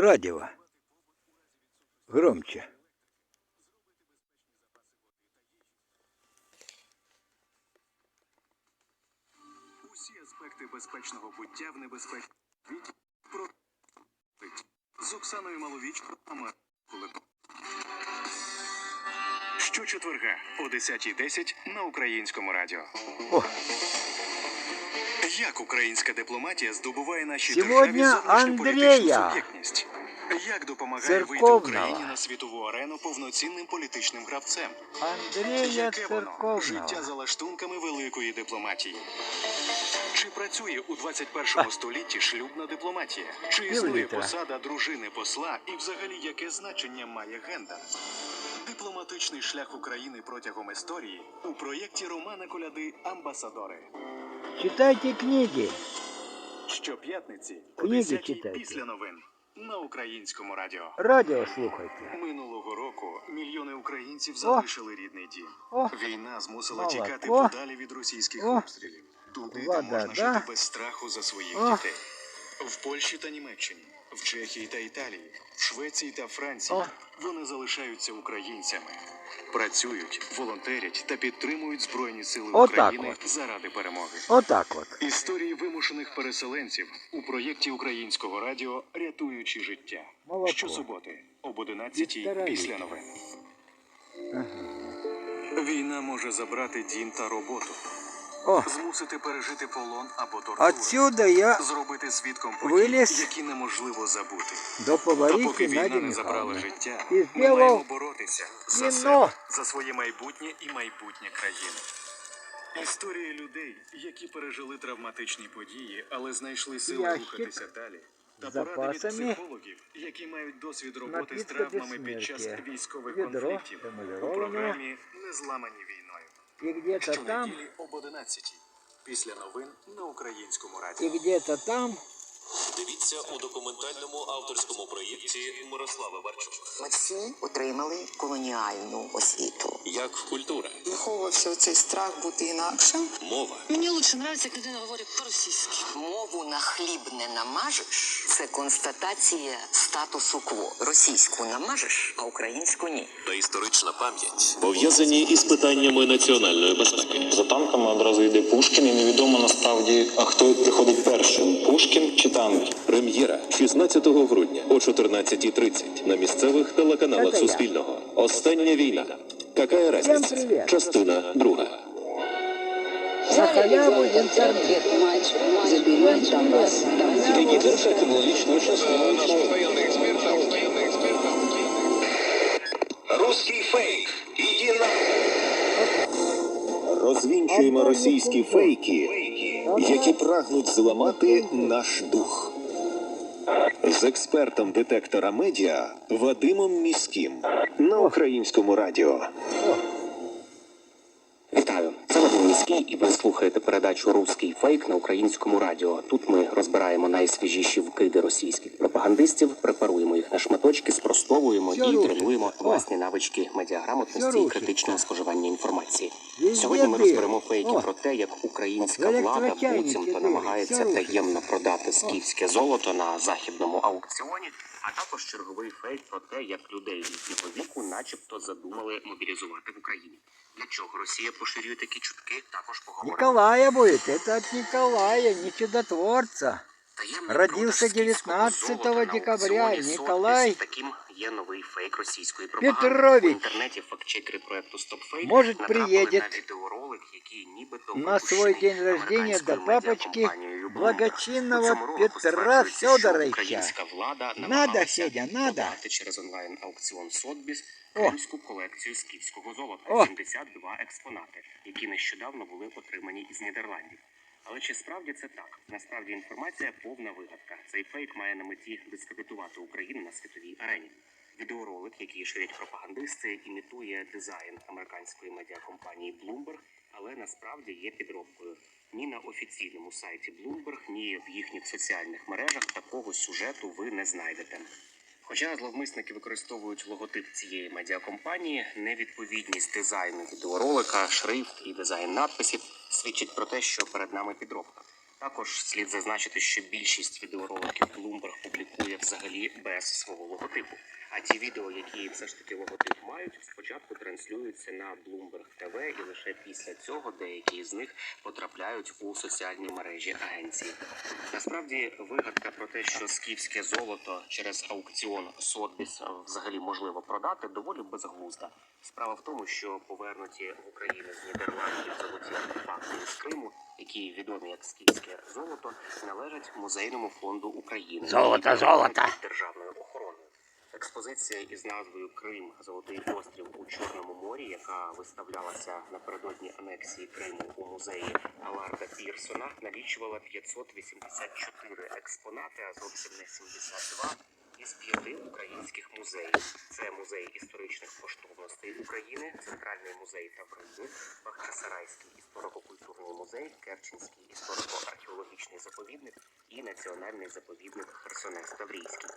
радио. Громче. Усі аспекти безпечного буття в небезпечному світі про з Оксаною Маловіч «Кулик». Щочетверга о 10.10 на українському радіо. О, Як українська дипломатія здобуває нашій Сьогодні державі зовнішньополітичну Андрія суб'єктність? Як допомагає вийти Україні на світову арену повноцінним політичним гравцем? Андрея Яке воно Церковного. життя за лаштунками великої дипломатії? Чи працює у 21 столітті шлюбна дипломатія? Чи існує посада дружини посла і взагалі яке значення має гендер? Дипломатичний шлях України протягом історії у проєкті Романа Коляди Амбасадори. Читайте книги. Щоп'ятниці о Книги 10 читайте. після новин на українському радіо. Радіо слухайте. Минулого року мільйони українців залишили рідний дім. О, Війна змусила молодко. тікати подалі від російських О, обстрілів. Туди, де вода, можна да? жити без страху за своїх О. дітей. В Польщі та Німеччині, в Чехії та Італії, в Швеції та Франції О. вони залишаються українцями. Працюють, волонтерять та підтримують Збройні Сили Отак України от. заради перемоги. отак от. Історії вимушених переселенців у проєкті українського радіо Рятуючи життя. Молодко. Щосуботи об 11 Відтарай. після новин. Ага. Війна може забрати дім та роботу, О, змусити пережити полон або тортуру, отсюда я зробити свідком подій, виліз які неможливо забути. до Та поки війна не забрала життя, І ми маємо боротися за себе, за своє майбутнє і майбутнє країни. Історії людей, які пережили травматичні події, але знайшли сили Ящик рухатися далі. Та поради від психологів, які мають досвід роботи з травмами під час військових конфліктів у програмі Не зламані И где-то там, об 11 після новин на українському радіо. І где-то там. Дивіться у документальному авторському проєкті Мирослава Барчук. Ми всі отримали колоніальну освіту. Як культура, Виховувався цей страх бути інакшим. мова, Мені лучше нравится, як людина говорить по-російськи. Мову на хліб не намажеш. Це констатація статусу кво. Російську намажеш, а українську ні. та історична пам'ять пов'язані із питаннями національної безпеки. За танками одразу йде Пушкін, і невідомо насправді, а хто приходить першим Пушкін чи танк. Прем'єра 16 грудня о 14.30 на місцевих телеканалах. Суспільного. Остання війна. Какая разниця? Частина друга. За халяву интернет. Леонид технологічно Руський фейк. Іди на... Розвінчуємо російські фейки, які прагнуть зламати наш дух. З експертом детектора медіа Вадимом Міським на українському радіо. Вітаю, це Вадим Міський, і ви слухаєте передачу Руський фейк на українському радіо. Тут ми розбираємо найсвіжіші вкиди російських пропагандистів, препаруємо їх на шматочки, спростовуємо і тренуємо власні навички медіаграмотності і критичного споживання інформації. Сьогодні ми розберемо фейки про те, як українська влада буцімто намагається таємно продати скіфське золото на західному аукціоні. А також черговий фейк про те, як людей літнього віку, начебто, задумали мобілізувати в Україні. Для чого Росія поширює такі чутки? Також поговоримо. Николая будет. Это от Николая, не чудотворца. Таємний Родився 19 декабря Николай Таким є новий фейк російської пропаганди. Петрович. У інтернеті фактчекери проекту StopFake Может, приедет на відеоролик, який нібито на свой день рождения до папочки благочинного Петра Федоровича. Українська влада Надо, Федя, надо. через онлайн аукціон Сотбіс кримську колекцію скіфського золота. О. 72 експонати, які нещодавно були отримані із Нідерландів. Але чи справді це так? Насправді інформація повна вигадка. Цей фейк має на меті дискредитувати Україну на світовій арені. Відеоролик, який ширять пропагандисти, імітує дизайн американської медіакомпанії Bloomberg, але насправді є підробкою. Ні на офіційному сайті Bloomberg, ні в їхніх соціальних мережах такого сюжету ви не знайдете. Хоча зловмисники використовують логотип цієї медіакомпанії, невідповідність дизайну відеоролика, шрифт і дизайн надписів свідчить про те, що перед нами підробка. Також слід зазначити, що більшість відеороликів Bloomberg публікує взагалі без свого логотипу. А ті відео, які все ж таки логотип мають, спочатку транслюються на Bloomberg TV і лише після цього деякі з них потрапляють у соціальні мережі агенції. Насправді вигадка про те, що скіфське золото через аукціон Сотбіс взагалі можливо продати, доволі безглузда. Справа в тому, що повернуті в Україну з Нідерландів золоті артефакти з Криму, які відомі як скіфське золото, належать музейному фонду України. Золото, золото! державною охороною. Експозиція із назвою Крим Золотий острів у Чорному морі, яка виставлялася напередодні анексії Криму у музеї Аларда Пірсона, налічувала 584 експонати, а зовсім не 72 із п'яти українських музеїв. Це музей історичних коштовностей України, Центральний музей Тавриди, Бахчисарайський історико-культурний музей, Керченський історико-археологічний заповідник і Національний заповідник Херсонес Таврійський.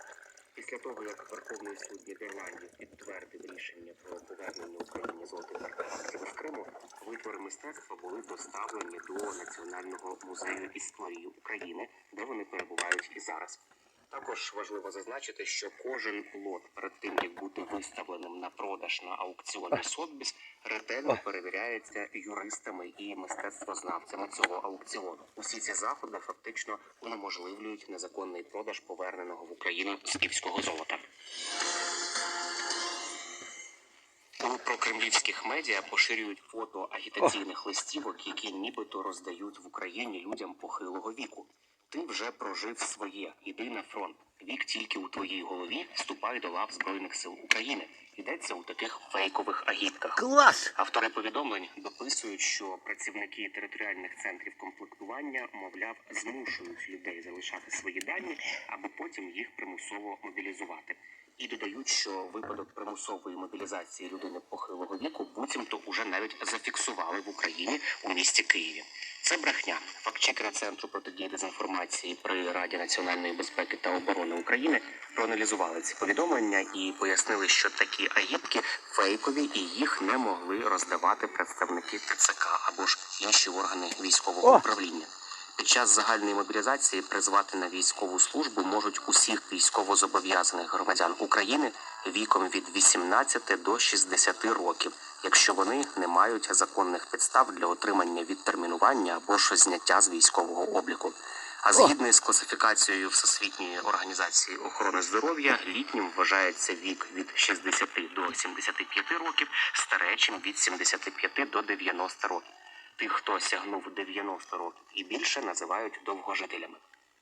Після того, як Верховний суд Нідерландів підтвердив рішення про повернення Україні золотих артефактів в Криму, витвори мистецтва були доставлені до Національного музею історії України, де вони перебувають і зараз. Також важливо зазначити, що кожен лот перед тим як бути виставленим на продаж на аукціоні Сотбіс, ретельно перевіряється юристами і мистецтвознавцями цього аукціону. Усі ці заходи фактично унеможливлюють незаконний продаж поверненого в Україну скіфського золота. У прокремлівських медіа поширюють фото агітаційних листівок, які нібито роздають в Україні людям похилого віку. Ти вже прожив своє, іди на фронт. Вік тільки у твоїй голові вступай до лав Збройних сил України. Йдеться у таких фейкових агітках. Класс! Автори повідомлень дописують, що працівники територіальних центрів комплектування, мовляв, змушують людей залишати свої дані, аби потім їх примусово мобілізувати. І додають, що випадок примусової мобілізації людини похилого віку буцімто уже навіть зафіксували в Україні у місті Києві. Це брехня. Фактчекери центру протидії дезінформації при Раді національної безпеки та оборони України проаналізували ці повідомлення і пояснили, що такі агітки фейкові і їх не могли роздавати представники ТЦК або ж інші органи військового управління. Під час загальної мобілізації призвати на військову службу можуть усіх військовозобов'язаних громадян України віком від 18 до 60 років, якщо вони не мають законних підстав для отримання відтермінування або ж зняття з військового обліку. А згідно з класифікацією Всесвітньої організації охорони здоров'я, літнім вважається вік від 60 до 75 років, старечим від 75 до 90 років. Тих, хто сягнув 90 років і більше, називають довгожителями.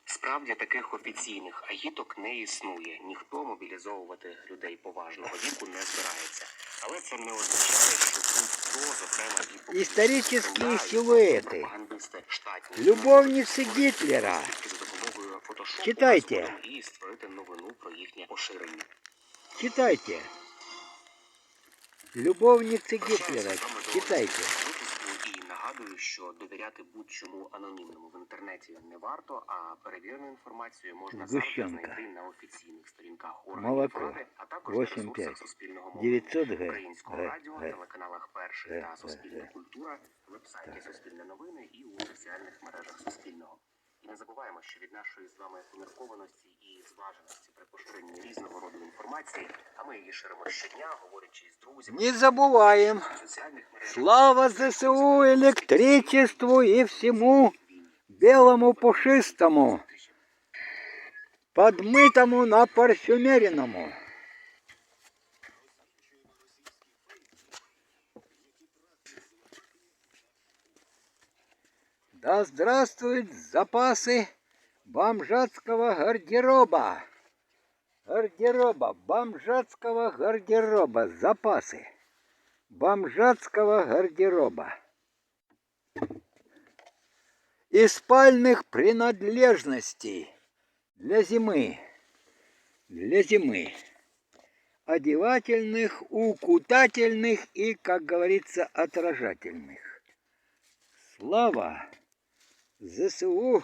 Справді таких офіційних агіток не існує. Ніхто мобілізовувати людей поважного віку не збирається. Але це не означає, що будь-хто, зокрема і Історичні силуети. допомогою фотошопу Читайте. і створити новину про їхнє поширення. Читайте. Вами до Читайте. Нагадую, що довіряти будь-чому анонімному в інтернеті не варто, а перевірену інформацію можна завжди знайти на офіційних сторінках органів влади, а також на 8,5. ресурсах Суспільного мовлення, 900 г. українського радіо, телеканалах Перший та Суспільна культура, вебсайті Суспільне новини і у соціальних мережах Суспільного. І не забуваємо, що від нашої з вами поміркованості і зваженості при поширенні різного роду інформації, а ми її ширимо щодня, говорячи з друзями. Не забываем. в соціальних мережах. Слава ЗСУ, электричеству и всему белому пушистому, подмытому на парфюмериному. Да здравствуют запасы бомжатского гардероба. Гардероба, бомжатского гардероба, запасы бомжатского гардероба и спальных принадлежностей для зимы. Для зимы. Одевательных, укутательных и, как говорится, отражательных. Слава ЗСУ.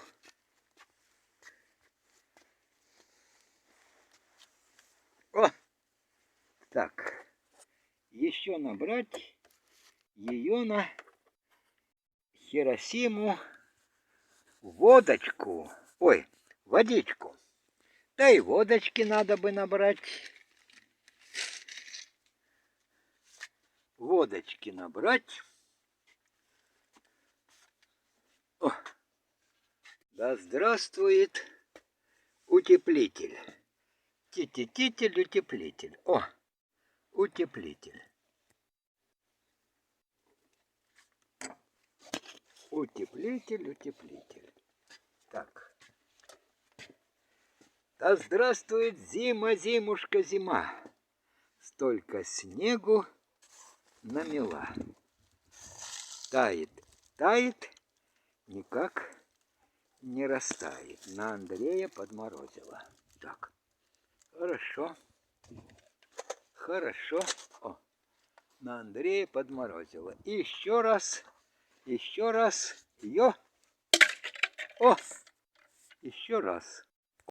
О! Так. Еще набрать ее на Хиросиму водочку, ой, водичку. Да и водочки надо бы набрать. Водочки набрать. О, да здравствует утеплитель. Титититель, утеплитель. О, утеплитель. Утеплитель, утеплитель. Так. Да здравствует зима, зимушка, зима. Столько снегу намела. Тает, тает, никак не растает. На Андрея подморозила. Так, хорошо. Хорошо. О, на Андрея подморозила. И еще раз, еще раз ее. О, еще раз.